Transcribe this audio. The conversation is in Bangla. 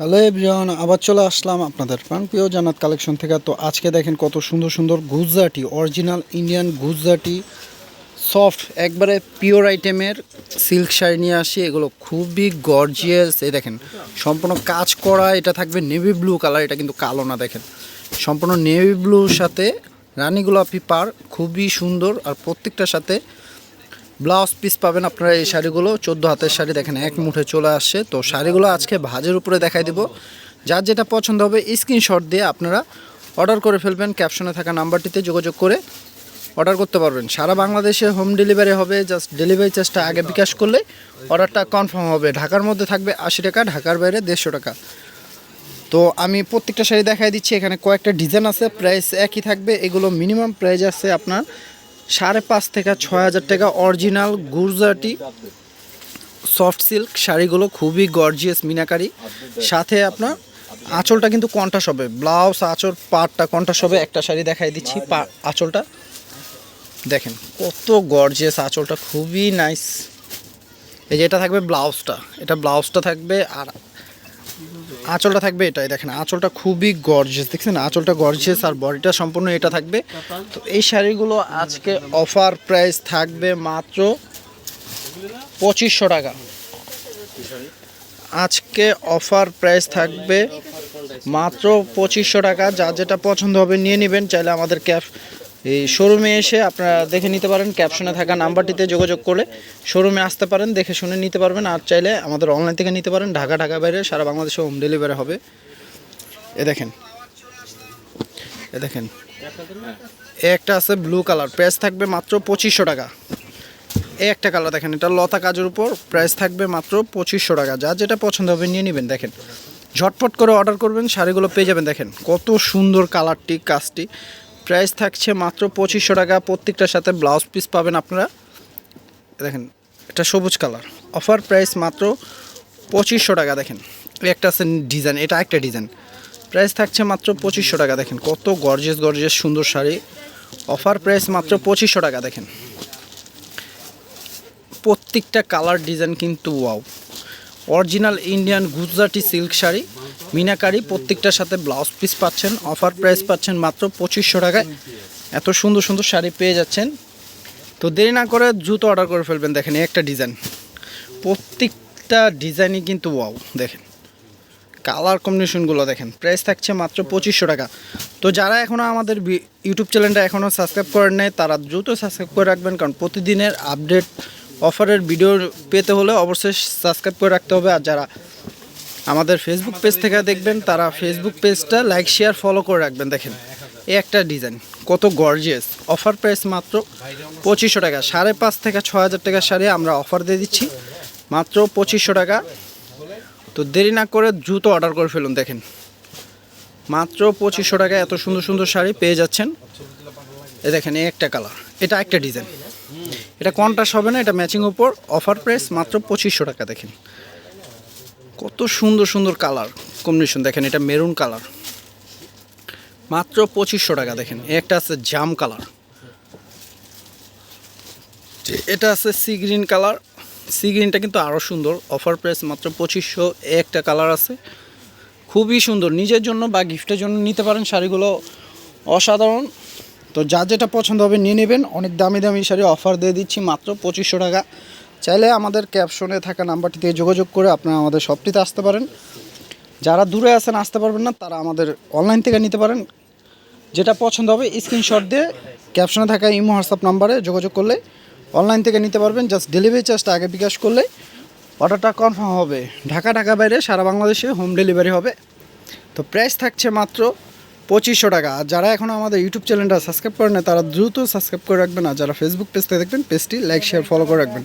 হ্যালো এভরিওয়ান, আবার চলে আসলাম আপনাদের প্রাণপ্রিয় জান্নাত কালেকশন থেকে। তো আজকে দেখেন কত সুন্দর সুন্দর Gujarati, original Indian Gujarati, soft, একবারে পিওর আইটেমের সিল্ক শাড়ি নিয়ে আসি। এগুলো খুবই গর্জিয়াস এই দেখেন, সম্পূর্ণ কাজ করা, এটা থাকবে নেভি ব্লু কালার এটা কিন্তু কালো না, দেখেন। সম্পূর্ণ নেভি ব্লুর সাথে রানী গোলাপি পার, খুবই সুন্দর। আর প্রত্যেকটার সাথে ব্লাউজ পিস পাবেন আপনারা এই শাড়িগুলো। চোদ্দ হাতের শাড়ি দেখেন, এক মুঠে চলে আসছে। তো শাড়িগুলো আজকে ভাজের উপরে দেখাই দিব। যার যেটা পছন্দ হবে স্ক্রিনশট দিয়ে আপনারা অর্ডার করে ফেলবেন। ক্যাপশনে থাকা নাম্বারটিতে যোগাযোগ করে অর্ডার করতে পারবেন। সারা বাংলাদেশে হোম ডেলিভারি হবে জাস্ট ডেলিভারি চার্জটা আগে বিকাশ করলে অর্ডারটা কনফার্ম হবে। ঢাকার মধ্যে থাকবে আশি টাকা, ঢাকার বাইরে দেড়শো টাকা। তো আমি প্রত্যেকটা শাড়ি দেখাই দিচ্ছি। এখানে কয়েকটা ডিজাইন আছে প্রাইস একই থাকবে। এগুলো মিনিমাম প্রাইস আছে আপনার সাড়ে পাঁচ থেকে ছয় হাজার টাকা অরিজিনাল গুজরাটি সফট সিল্ক শাড়িগুলো, খুবই গর্জিয়াস মিনাকারি। সাথে আপনার আঁচলটা কিন্তু কন্টাস হবে। ব্লাউজ, আঁচল, পাটটা কন্টাস হবে। একটা শাড়ি দেখাই দিচ্ছি পা, আঁচলটা। দেখেন, কত গর্জিয়াস আঁচলটা, খুবই নাইস এই যে এটা থাকবে ব্লাউজটা। এটা ব্লাউজটা থাকবে আর আঁচলটা থাকবে এটাই, দেখেন, আঁচলটা খুবই গর্জিয়াস দেখছেন, আঁচলটা গর্জেস আর বডিটা সম্পূর্ণ এটা থাকবে। তো এই শাড়িগুলো আজকে অফার প্রাইস থাকবে মাত্র পঁচিশশো টাকা। আজকে অফার প্রাইস থাকবে মাত্র পঁচিশশো টাকা, যা যেটা পছন্দ হবে নিয়ে নেবেন, চাইলে আমাদের ক্যাব এই শোরুমে এসে আপনারা দেখে নিতে পারেন ক্যাপশনে থাকা নাম্বারটিতে যোগাযোগ করে শোরুমে আসতে পারেন, দেখে শুনে নিতে পারবেন, আর চাইলে আমাদের অনলাইন থেকে নিতে পারেন, ঢাকা ঢাকা বাইরে সারা বাংলাদেশে হোম ডেলিভারি হবে। এ দেখেন এ দেখেন, এ একটা আছে ব্লু কালার প্রাইস থাকবে মাত্র পঁচিশশো টাকা। এই একটা কালার দেখেন, এটা লতা কাজের উপর প্রাইস থাকবে মাত্র পঁচিশশো টাকা। যা যেটা পছন্দ হবে নিয়ে নেবেন, দেখেন। ঝটপট করে অর্ডার করবেন, শাড়িগুলো পেয়ে যাবেন, দেখেন। কত সুন্দর কালারটি কাজটি। প্রাইস থাকছে মাত্র পঁচিশশো টাকা। প্রত্যেকটার সাথে ব্লাউজ পিস পাবেন আপনারা। দেখেন, এটা সবুজ কালার অফার প্রাইস মাত্র পঁচিশশো টাকা, দেখেন। একটা আছে ডিজাইন এটা একটা ডিজাইন প্রাইস থাকছে মাত্র পঁচিশশো টাকা, দেখেন। কত গর্জেস গর্জেস সুন্দর শাড়ি। অফার প্রাইস মাত্র পঁচিশশো টাকা, দেখেন। প্রত্যেকটা কালার ডিজাইন কিন্তু wow original Indian Gujarati silk sari. Meenakari প্রত্যেকটার সাথে ব্লাউজ পিস পাচ্ছেন অফার প্রাইস পাচ্ছেন মাত্র পঁচিশশো টাকায়। এত সুন্দর সুন্দর শাড়ি পেয়ে যাচ্ছেন। তো দেরি না করে জুতো অর্ডার করে ফেলবেন, দেখেন একটা ডিজাইন প্রত্যেকটা ডিজাইনই কিন্তু ওয়াও দেখেন। কালার কম্বিনেশনগুলো দেখেন প্রাইস থাকছে মাত্র পঁচিশশো টাকা। তো যারা এখনও আমাদের ইউটিউব চ্যানেলটা এখনও সাবস্ক্রাইব করেন নাই, তারা দ্রুত সাবস্ক্রাইব করে রাখবেন, কারণ প্রতিদিনের আপডেট অফারের ভিডিও পেতে হলে অবশ্যই সাবস্ক্রাইব করে রাখতে হবে। আর যারা আমাদের ফেসবুক পেজ থেকে দেখবেন, তারা ফেসবুক পেজটা লাইক শেয়ার ফলো করে রাখবেন। দেখেন, এই একটা ডিজাইন কত গর্জিয়াস অফার প্রাইস মাত্র পঁচিশশো টাকা, সাড়ে পাঁচ থেকে ছ হাজার টাকা শাড়ি আমরা অফার দিয়ে দিচ্ছি। মাত্র পঁচিশশো টাকা। তো দেরি না করে দ্রুত অর্ডার করে ফেলুন, দেখেন। মাত্র পঁচিশশো টাকা, এত সুন্দর সুন্দর শাড়ি পেয়ে যাচ্ছেন। এ দেখেন, এই একটা কালার এটা একটা ডিজাইন এটা কন্ট্রাস্ট হবে না, এটা ম্যাচিং উপর। অফার প্রাইস মাত্র পঁচিশশো টাকা, দেখেন। কত সুন্দর সুন্দর কালার কম্বিনেশন দেখেন এটা মেরুন কালার। মাত্র পঁচিশশো টাকা দেখেন একটা আছে জাম কালার। এটা আছে সি গ্রিন কালার। সি গ্রিনটা কিন্তু আরও সুন্দর অফার প্রাইস মাত্র পঁচিশশো একটা কালার আছে। খুবই সুন্দর নিজের জন্য বা গিফটের জন্য নিতে পারেন শাড়িগুলো অসাধারণ। তো যা যেটা পছন্দ হবে নিয়ে নেবেন অনেক দামি দামি শাড়ি অফার দিয়ে দিচ্ছি মাত্র পঁচিশশো টাকা। চাইলে আমাদের ক্যাপশনে থাকা নাম্বারটিতে যোগাযোগ করে আপনারা আমাদের শপটিতে আসতে পারেন। যারা দূরে আছেন আসতে পারবেন না, তারা আমাদের অনলাইন থেকে নিতে পারেন। যেটা পছন্দ হবে স্ক্রিনশট দিয়ে ক্যাপশনে থাকা ইমো, হোয়াটসঅ্যাপ নাম্বারে যোগাযোগ করলে অনলাইন থেকে নিতে পারবেন। জাস্ট ডেলিভারি চার্জটা আগে বিকাশ করলে অর্ডারটা কনফার্ম হবে। ঢাকা ঢাকা বাইরে সারা বাংলাদেশে হোম ডেলিভারি হবে। তো প্রাইস থাকছে মাত্র পঁচিশশো টাকা। আর যারা এখনও আমাদের ইউটিউব চ্যানেলটা সাবস্ক্রাইব করেন না তারা দ্রুত সাবস্ক্রাইব করে রাখবেন। আর যারা ফেসবুক পেজতে দেখবেন পেজটি লাইক শেয়ার ফলো করে রাখবেন।